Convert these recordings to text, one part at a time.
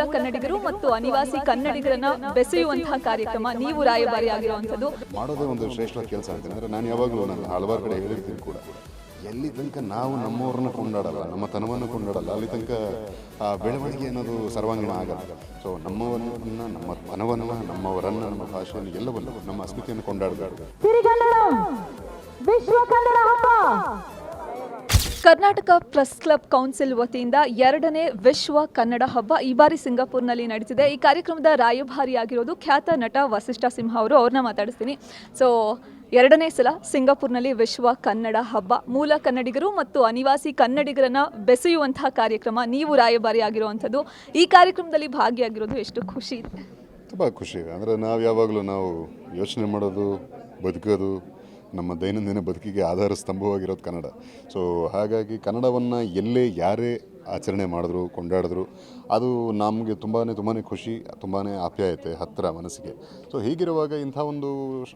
ಮೂಲ ಕನ್ನಡಿಗರು ಮತ್ತು ಅನಿವಾಸಿ ಕನ್ನಡಿಗರನ್ನ ಬೆಸೆಯುವಂತಹ ಕಾರ್ಯಕ್ರಮ ನೀವು ರಾಯಭಾರಿ ಆಗಿರುವಂಥದ್ದು ಮಾಡೋದೇ ಒಂದು ಶ್ರೇಷ್ಠ ಕೆಲಸ ಅಂತೀನಿ. ಅಂದರೆ ನಾನು ಯಾವಾಗಲೂ ನಾನು ಹಲವಾರು ಕಡೆ ಹೇಳಿರ್ತೀನಿ ಕೂಡ. ಎಲ್ಲಿ ತನಕ ನಾವು ನಮ್ಮವ್ರನ್ನ ಕೊಂಡಾಡಲ್ಲ ನಮ್ಮ ತನವನ್ನು ಕೊಂಡಾಡಲ್ಲ ಅಲ್ಲಿ ತನಕ ಆ ಬೆಳವಣಿಗೆ ಅನ್ನೋದು ಸರ್ವಾಂಗೀಣ ಆಗಲ್ಲ. ಸೊ ನಮ್ಮವನ್ನ ನಮ್ಮ ತನವನ್ನ ನಮ್ಮವರನ್ನ ನಮ್ಮ ಭಾಷೆಯನ್ನು ಎಲ್ಲವನ್ನು ನಮ್ಮ ಅಸ್ಮಿತೆಯನ್ನು ಕೊಂಡಾಡಬಾರ್ದು ಸಿರಿಗನ್ನಡಂ ವಿಶ್ವ ಕನ್ನಡ ಹಬ್ಬ. ಕರ್ನಾಟಕ ಪ್ರೆಸ್ ಕ್ಲಬ್ ಕೌನ್ಸಿಲ್ ವತಿಯಿಂದ ಎರಡನೇ ವಿಶ್ವ ಕನ್ನಡ ಹಬ್ಬ ಈ ಬಾರಿ ಸಿಂಗಾಪುರ್ನಲ್ಲಿ ನಡೀತಿದೆ ಈ ಕಾರ್ಯಕ್ರಮದ ರಾಯಭಾರಿಯಾಗಿರೋದು ಖ್ಯಾತ ನಟ ವಸಿಷ್ಠ ಸಿಂಹ ಅವರು. ಅವ್ರನ್ನ ಮಾತಾಡಿಸ್ತೀನಿ. ಸೊ ಎರಡನೇ ಸಲ ಸಿಂಗಾಪುರ್ನಲ್ಲಿ ವಿಶ್ವ ಕನ್ನಡ ಹಬ್ಬ. ಮೂಲ ಕನ್ನಡಿಗರು ಮತ್ತು ಅನಿವಾಸಿ ಕನ್ನಡಿಗರನ್ನ ಬೆಸೆಯುವಂತಹ ಕಾರ್ಯಕ್ರಮ. ನೀವು ರಾಯಭಾರಿ ಆಗಿರುವಂಥದ್ದು ಈ ಕಾರ್ಯಕ್ರಮದಲ್ಲಿ ಭಾಗಿಯಾಗಿರೋದು ಎಷ್ಟು ಖುಷಿ? ಇದೆ ತುಂಬ ಖುಷಿ. ಅಂದರೆ ನಾವು ಯಾವಾಗಲೂ ನಾವು ಯೋಚನೆ ಮಾಡೋದು, ಬದುಕೋದು ನಮ್ಮ ದೈನಂದಿನ ಬದುಕಿಗೆ ಆಧಾರ ಸ್ತಂಭವಾಗಿರೋದು ಕನ್ನಡ. ಸೊ ಹಾಗಾಗಿ ಕನ್ನಡವನ್ನು ಎಲ್ಲೇ ಯಾರೇ ಆಚರಣೆ ಮಾಡಿದ್ರು, ಕೊಂಡಾಡಿದ್ರು, ಅದು ನಮಗೆ ತುಂಬಾ ತುಂಬಾ ಖುಷಿ ತುಂಬಾ ಆಪ್ಯಾಯತೆ ಹತ್ತಿರ ಮನಸ್ಸಿಗೆ. ಸೊ ಹೀಗಿರುವಾಗ ಇಂಥ ಒಂದು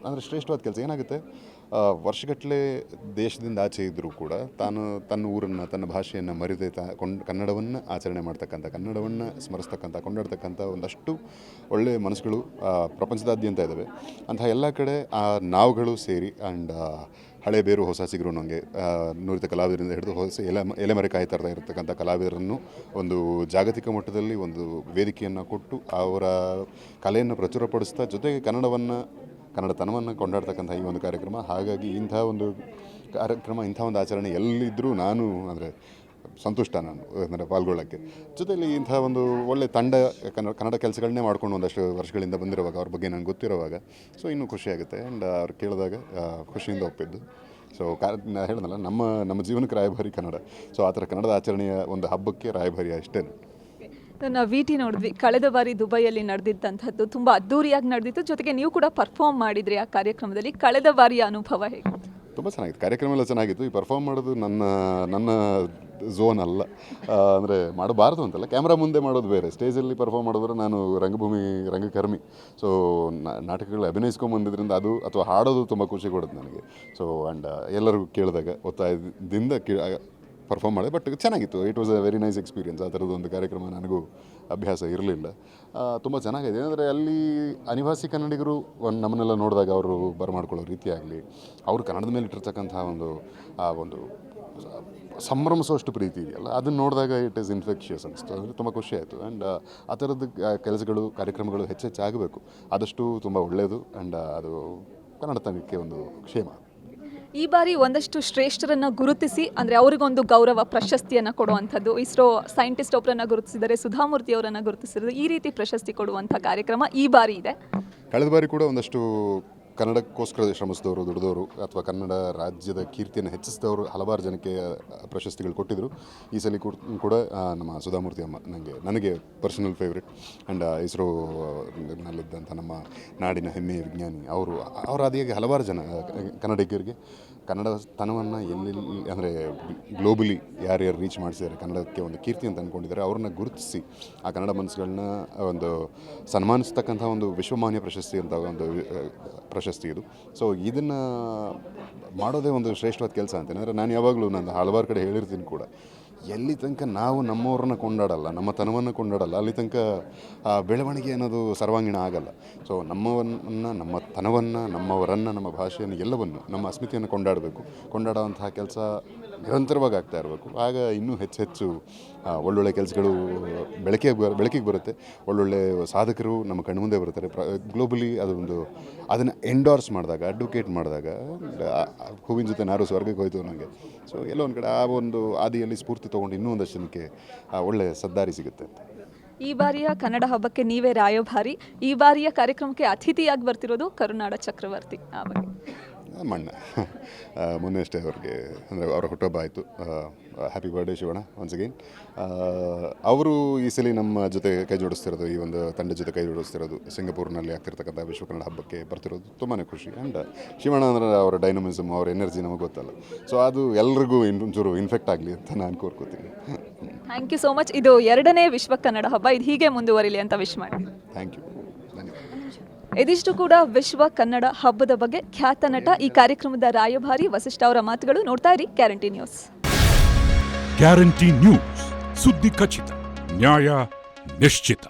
ಅಂದರೆ ಶ್ರೇಷ್ಠವಾದ ಕೆಲಸ ಏನಾಗುತ್ತೆ? ವರ್ಷಗಟ್ಟಲೆ ದೇಶದಿಂದ ಆಚೆ ಇದ್ದರೂ ಕೂಡ ತಾನು ತನ್ನ ಊರನ್ನು, ತನ್ನ ಭಾಷೆಯನ್ನು ಮರೆದೇ ತಾ, ಕೊಂಡ್, ಕನ್ನಡವನ್ನು ಆಚರಣೆ ಮಾಡ್ತಕ್ಕಂಥ, ಕನ್ನಡವನ್ನು ಸ್ಮರಿಸ್ತಕ್ಕಂಥ, ಕೊಂಡಾಡ್ತಕ್ಕಂಥ ಒಂದಷ್ಟು ಒಳ್ಳೆಯ ಮನಸ್ಸುಗಳು ಪ್ರಪಂಚದಾದ್ಯಂತ ಇದ್ದಾವೆ ಅಂತಹ ಎಲ್ಲ ಕಡೆ ಆ ನಾವುಗಳು ಸೇರಿ ಆ್ಯಂಡ್ ಹಳೆ ಬೇರು ಹೊಸ ಸಿಗರು ನನಗೆ ನುರಿತ ಕಲಾವಿದರಿಂದ ಹಿಡಿದು ಹೊಸ ಎಲೆ, ಎಲೆಮರೆ ಕಾಯಿ ಥರದ ಇರತಕ್ಕಂಥ ಕಲಾವಿದರನ್ನು ಒಂದು ಜಾಗತಿಕ ಮಟ್ಟದಲ್ಲಿ ಒಂದು ವೇದಿಕೆಯನ್ನು ಕೊಟ್ಟು ಅವರ ಕಲೆಯನ್ನು ಪ್ರಚುರಪಡಿಸ್ತಾ ಜೊತೆಗೆ ಕನ್ನಡವನ್ನು ಕನ್ನಡತನವನ್ನು ಕೊಂಡಾಡ್ತಕ್ಕಂಥ ಈ ಒಂದು ಕಾರ್ಯಕ್ರಮ. ಹಾಗಾಗಿ ಇಂಥ ಒಂದು ಕಾರ್ಯಕ್ರಮ ಇಂಥ ಒಂದು ಆಚರಣೆ ಎಲ್ಲಿದ್ದರೂ ನಾನು ಅಂದರೆ ಸಂತುಷ್ಟ ನಾನು, ಅಂದರೆ ಪಾಲ್ಗೊಳ್ಳೋಕ್ಕೆ. ಜೊತೆಯಲ್ಲಿ ಇಂಥ ಒಂದು ಒಳ್ಳೆ ತಂಡ ಕನ್ನಡ ಕನ್ನಡ ಕೆಲಸಗಳನ್ನೇ ಮಾಡ್ಕೊಂಡು ಒಂದಷ್ಟು ವರ್ಷಗಳಿಂದ ಬಂದಿರುವಾಗ, ಅವ್ರ ಬಗ್ಗೆ ನನಗೆ ಗೊತ್ತಿರುವಾಗ, ಸೊ ಇನ್ನೂ ಖುಷಿಯಾಗುತ್ತೆ ಆ್ಯಂಡ್ ಅವ್ರು ಕೇಳಿದಾಗ ಖುಷಿಯಿಂದ ಒಪ್ಪಿದ್ದು. ಸೊ ಕಾ, ನಾ ಹೇಳ್ದಲ್ಲ ನಮ್ಮ ನಮ್ಮ ಜೀವನಕ್ಕೆ ರಾಯಭಾರಿ ಕನ್ನಡ. ಸೊ ಆ ಥರ ಕನ್ನಡದ ಆಚರಣೆಯ ಒಂದು ಹಬ್ಬಕ್ಕೆ ರಾಯಭಾರಿ ಅಷ್ಟೇ ನಾವು ವಿ ಟಿ ನೋಡಿದ್ವಿ. ಕಳೆದ ಬಾರಿ ದುಬೈಯಲ್ಲಿ ನಡೆದಿದ್ದಂಥದ್ದು ತುಂಬ ಅದ್ದೂರಿಯಾಗಿ ನಡೆದಿತ್ತು. ಜೊತೆಗೆ ನೀವು ಕೂಡ ಪರ್ಫಾರ್ಮ್ ಮಾಡಿದ್ರಿ ಆ ಕಾರ್ಯಕ್ರಮದಲ್ಲಿ. ಕಳೆದ ಬಾರಿಯ ಅನುಭವ ಹೇಗೆ? ತುಂಬ ಚೆನ್ನಾಗಿತ್ತು. ಕಾರ್ಯಕ್ರಮ ಎಲ್ಲ ಚೆನ್ನಾಗಿತ್ತು. ಈ ಪರ್ಫಾರ್ಮ್ ಮಾಡೋದು ನನ್ನ ನನ್ನ ಝೋನ್ ಅಲ್ಲ. ಅಂದರೆ ಮಾಡಬಾರ್ದು ಅಂತಲ್ಲ. ಕ್ಯಾಮ್ರಾ ಮುಂದೆ ಮಾಡೋದು ಬೇರೆ. ಸ್ಟೇಜಲ್ಲಿ ಪರ್ಫಾರ್ಮ್ ಮಾಡಿದ್ರೆ ನಾನು ರಂಗಭೂಮಿ, ರಂಗಕರ್ಮಿ. ಸೊ ನಾಟಕಗಳು ಅಭಿನಯಿಸ್ಕೊಂಬಂದಿದ್ರಿಂದ ಅದು, ಅಥವಾ ಹಾಡೋದು ತುಂಬ ಖುಷಿ ಕೊಡುತ್ತೆ ನನಗೆ. ಸೊ ಆ್ಯಂಡ್ ಎಲ್ಲರಿಗೂ ಕೇಳಿದಾಗ, ಒತ್ತಾಯದಿಂದ ಕೇ ಪರ್ಫಾರ್ಮ್ ಮಾಡಿದೆ ಬಟ್ ಚೆನ್ನಾಗಿತ್ತು. It was a very nice experience ಆ ಥರದ್ದು ಒಂದು ಕಾರ್ಯಕ್ರಮ ನನಗೂ ಅಭ್ಯಾಸ ಇರಲಿಲ್ಲ. ತುಂಬ ಚೆನ್ನಾಗಿದೆ. ಏನಂದರೆ ಅಲ್ಲಿ ಅನಿವಾಸಿ ಕನ್ನಡಿಗರು ಒಂದು ನಮ್ಮನ್ನೆಲ್ಲ ನೋಡಿದಾಗ ಅವರು ಬರಮಾಡ್ಕೊಳ್ಳೋ ರೀತಿ ಆಗಲಿ, ಅವರು ಕನ್ನಡದ ಮೇಲೆ ಇಟ್ಟಿರ್ತಕ್ಕಂಥ ಒಂದು, ಆ, ಒಂದು ಸಂಭ್ರಮಿಸುವಷ್ಟು ಪ್ರೀತಿ ಇದೆಯಲ್ಲ, ಅದನ್ನು ನೋಡಿದಾಗ ಇಟ್ ಈಸ್ ಇನ್ಫೆಕ್ಷಿಯಸ್ ಅನಿಸ್ತು ಅಂದರೆ ತುಂಬ ಖುಷಿ ಆಯಿತು. ಆ್ಯಂಡ್ ಆ ಥರದ ಕೆಲಸಗಳು, ಕಾರ್ಯಕ್ರಮಗಳು ಹೆಚ್ಚೆಚ್ಚಾಗಬೇಕು ಆದಷ್ಟು ತುಂಬ ಒಳ್ಳೆಯದು ಆ್ಯಂಡ್ ಅದು ಕನ್ನಡ ಕನ್ನಡತನಕ್ಕೆ ಒಂದು ಕ್ಷೇಮ. ಈ ಬಾರಿ ಒಂದಷ್ಟು ಶ್ರೇಷ್ಠರನ್ನ ಗುರುತಿಸಿ, ಅಂದರೆ ಅವರಿಗೊಂದು ಗೌರವ, ಪ್ರಶಸ್ತಿಯನ್ನು ಕೊಡುವಂಥದ್ದು. ಇಸ್ರೋ ಸೈಂಟಿಸ್ಟ್ ಒಬ್ಬರನ್ನ ಗುರುತಿಸಿದರೆ ಸುಧಾಮೂರ್ತಿ ಅವರನ್ನು ಗುರುತಿಸಿದರೆ ಈ ರೀತಿ ಪ್ರಶಸ್ತಿ ಕೊಡುವಂಥ ಕಾರ್ಯಕ್ರಮ ಈ ಬಾರಿ ಇದೆ. ಕಳೆದ ಬಾರಿ ಕೂಡ ಒಂದಷ್ಟು ಕನ್ನಡಕ್ಕೋಸ್ಕರ ಶ್ರಮಿಸಿದವರು, ದುಡಿದವರು ಅಥವಾ ಕನ್ನಡ ರಾಜ್ಯದ ಕೀರ್ತಿಯನ್ನು ಹೆಚ್ಚಿಸಿದವರು ಹಲವಾರು ಜನಕ್ಕೆ ಪ್ರಶಸ್ತಿಗಳು ಕೊಟ್ಟಿದ್ದರು ಈ ಸಲ ಕೂಡ ನಮ್ಮ ಸುಧಾಮೂರ್ತಿ ಅಮ್ಮ ನನಗೆ ನನಗೆ ಪರ್ಸನಲ್ ಫೇವ್ರೆಟ್ ಆ್ಯಂಡ್ ಇಸ್ರೋ, ನಲ್ಲಿದ್ದಂಥ ನಮ್ಮ ನಾಡಿನ ಹೆಮ್ಮೆಯ ವಿಜ್ಞಾನಿ ಅವರು, ಅವರ ಅದಿಯಾಗಿ ಹಲವಾರು ಜನ ಕನ್ನಡಿಗರಿಗೆ ಕನ್ನಡ ಸ್ಥಾನವನ್ನು ಎಲ್ಲಿ, ಅಂದರೆ ಗ್ಲೋಬಲಿ ಯಾರ್ಯಾರು ರೀಚ್ ಮಾಡಿಸಿದ್ದಾರೆ ಕನ್ನಡಕ್ಕೆ ಒಂದು ಕೀರ್ತಿ ಅಂತ ಅಂದ್ಕೊಂಡಿದ್ದಾರೆ ಅವ್ರನ್ನ ಗುರುತಿಸಿ ಆ ಕನ್ನಡ ಮನಸ್ಸುಗಳನ್ನ ಒಂದು ಸನ್ಮಾನಿಸ್ತಕ್ಕಂಥ ಒಂದು ವಿಶ್ವಮಾನ್ಯ ಪ್ರಶಸ್ತಿ ಅಂತ ಒಂದು ಪ್ರಶಸ್ತಿ ಇದು. ಸೊ ಇದನ್ನು ಮಾಡೋದೇ ಒಂದು ಶ್ರೇಷ್ಠವಾದ ಕೆಲಸ ಅಂತೇನೆ ಅಂದರೆ ನಾನು ಯಾವಾಗಲೂ ನಾನು ಹಲವಾರು ಕಡೆ ಹೇಳಿರ್ತೀನಿ ಕೂಡ, ಎಲ್ಲಿ ತನಕ ನಾವು ನಮ್ಮವ್ರನ್ನ ಕೊಂಡಾಡಲ್ಲ, ನಮ್ಮ ತನವನ್ನು ಕೊಂಡಾಡಲ್ಲ, ಅಲ್ಲಿ ತನಕ, ಆ, ಬೆಳವಣಿಗೆ ಅನ್ನೋದು ಸರ್ವಾಂಗೀಣ ಆಗಲ್ಲ. ಸೊ ನಮ್ಮವನ್ನು, ನಮ್ಮ ತನವನ್ನು, ನಮ್ಮವರನ್ನು, ನಮ್ಮ ಭಾಷೆಯನ್ನು ಎಲ್ಲವನ್ನು, ನಮ್ಮ ಅಸ್ಮಿತೆಯನ್ನು ಕೊಂಡಾಡಬೇಕು. ಕೊಂಡಾಡುವಂತಹ ಕೆಲಸ ನಿರಂತರವಾಗಿ ಆಗ್ತಾ ಇರಬೇಕು. ಆಗ ಇನ್ನೂ ಹೆಚ್ಚು ಹೆಚ್ಚು ಒಳ್ಳೊಳ್ಳೆ ಕೆಲಸಗಳು ಬೆಳಕಿಗೆ ಬೆಳಕಿಗೆ ಬರುತ್ತೆ. ಒಳ್ಳೊಳ್ಳೆ ಸಾಧಕರು ನಮ್ಮ ಕಣ್ಮುಂದೆ ಬರ್ತಾರೆ. ಪ್ರ ಗ್ಲೋಬಲಿ ಅದೊಂದು ಅದನ್ನು ಎಂಡೋರ್ಸ್ ಮಾಡಿದಾಗ ಅಡ್ವೊಕೇಟ್ ಮಾಡಿದಾಗ ಹೂವಿನ ಜೊತೆ ನಾರು ಸ್ವರ್ಗಕ್ಕೆ ಹೋಯ್ತು ನನಗೆ ಸೊ ಎಲ್ಲೋ ಒಂದು ಕಡೆ ಆ ಒಂದು ಆದಿಯಲ್ಲಿ ಸ್ಫೂರ್ತಿ ತೊಗೊಂಡು ಇನ್ನೂ ಒಂದಷ್ಟು ಜನಕ್ಕೆ ಆ, ಒಳ್ಳೆ ಸದ್ದಾರಿ ಸಿಗುತ್ತೆ ಈ ಬಾರಿಯ ಕನ್ನಡ ಹಬ್ಬಕ್ಕೆ ನೀವೇ ರಾಯಭಾರಿ. ಈ ಬಾರಿಯ ಕಾರ್ಯಕ್ರಮಕ್ಕೆ ಅತಿಥಿಯಾಗಿ ಬರ್ತಿರೋದು ಕರುನಾಡ ಚಕ್ರವರ್ತಿ. ಆ ಬಗ್ಗೆ. ಮಣ್ಣ. ಮೊನ್ನೆ ಅಷ್ಟೇ ಅವ್ರಿಗೆ ಅಂದರೆ ಅವರ ಹುಟ್ಟುಹಬ್ಬ ಆಯಿತು. Happy birthday Shivanna once again ಅವರು ಈ ಸಲ ನಮ್ಮ ಜೊತೆ ಕೈ ಜೋಡಿಸ್ತಿರೋದು ಈ ಒಂದು ತಂಡ ಜೊತೆ ಕೈ ಜೋಡಿಸ್ತಿರೋದು ಸಿಂಗಪೂರ್ನಲ್ಲಿ ಆಗ್ತಿರ್ತಕ್ಕಂಥ ವಿಶ್ವ ಕನ್ನಡ ಹಬ್ಬಕ್ಕೆ ಬರ್ತಿರೋದು ತುಂಬಾ ಖುಷಿ. ಆ್ಯಂಡ್ ಶಿವಣ್ಣ ಅಂದರೆ ಅವರ ಡೈನಮಿಸಮ್ ಅವರ ಎನರ್ಜಿ ನಮಗೆ ಗೊತ್ತಲ್ಲ. ಸೊ ಅದು ಎಲ್ರಿಗೂ ಇನ್ನೊಂಚೂರು ಇನ್ಫೆಕ್ಟ್ ಆಗಲಿ ಅಂತ ನಾನು ಕೋರ್ಕೋತೀನಿ. ಥ್ಯಾಂಕ್ ಯು ಸೋ ಮಚ್ ಇದು ಎರಡನೇ ವಿಶ್ವ ಕನ್ನಡ ಹಬ್ಬ ಇದು ಹೀಗೆ ಮುಂದುವರಿಲಿ ಅಂತ ವಿಶ್ ಮಾಡಿ. ಥ್ಯಾಂಕ್ ಯು ಇದಿಷ್ಟು ಕೂಡ ವಿಶ್ವ ಕನ್ನಡ ಹಬ್ಬದ ಬಗ್ಗೆ ಖ್ಯಾತ ನಟ ಈ ಕಾರ್ಯಕ್ರಮದ ರಾಯಭಾರಿ ವಸಿಷ್ಠ ಅವರ ಮಾತುಗಳು ನೋಡ್ತಾ ಇರಿ ಗ್ಯಾರಂಟಿ ನ್ಯೂಸ್ ಗ್ಯಾರಂಟಿ ನ್ಯೂಸ್ ಸುದ್ದಿ ಖಚಿತ, ನ್ಯಾಯ ನಿಶ್ಚಿತ.